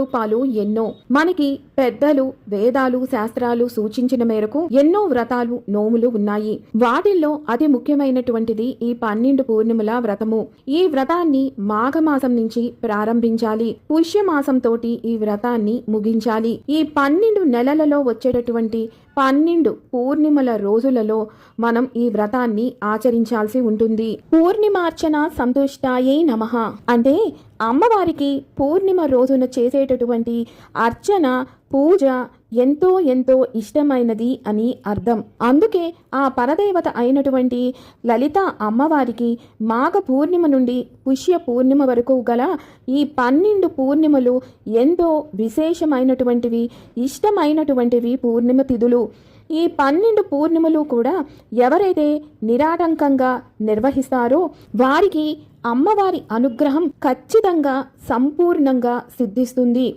రూపాలు ఎన్నో. మనకి పెద్దలు వేదాలు శాస్త్రాలు సూచించిన మేరకు ఎన్నో వ్రతాలు నోములు ఉన్నాయి. వాటిల్లో అతి ముఖ్యమైనటువంటిది ఈ పన్నెండు పూర్ణిమల వ్రతము. ఈ వ్రతాన్ని మాఘమాసం నుంచి ప్రారంభించాలి. పుష్యమాసం తోటి ఈ వ్రతాన్ని ముగించాలి. ఈ పన్నెండు నెలలలో వచ్చేటటువంటి పన్నెండు పూర్ణిమల రోజులలో మనం ఈ వ్రతాన్ని ఆచరించాల్సి ఉంటుంది. పూర్ణిమార్చన సంతుష్టాయే నమః. అంటే అమ్మవారికి పూర్ణిమ రోజున చేసే చేసేటటువంటి అర్చన పూజ ఎంతో ఎంతో ఇష్టమైనది అని అర్థం. అందుకే ఆ పరదేవత అయినటువంటి లలిత అమ్మవారికి మాఘ పూర్ణిమ నుండి పుష్య పూర్ణిమ వరకు గల ఈ పన్నెండు పూర్ణిమలు ఎంతో విశేషమైనటువంటివి ఇష్టమైనటువంటివి పూర్ణిమ తిథులు. ఈ పన్నెండు పూర్ణిమలు కూడా ఎవరైతే నిరాటంకంగా నిర్వహిస్తారో వారికి అమ్మవారి అనుగ్రహం ఖచ్చితంగా సంపూర్ణంగా సిద్ధిస్తుంది.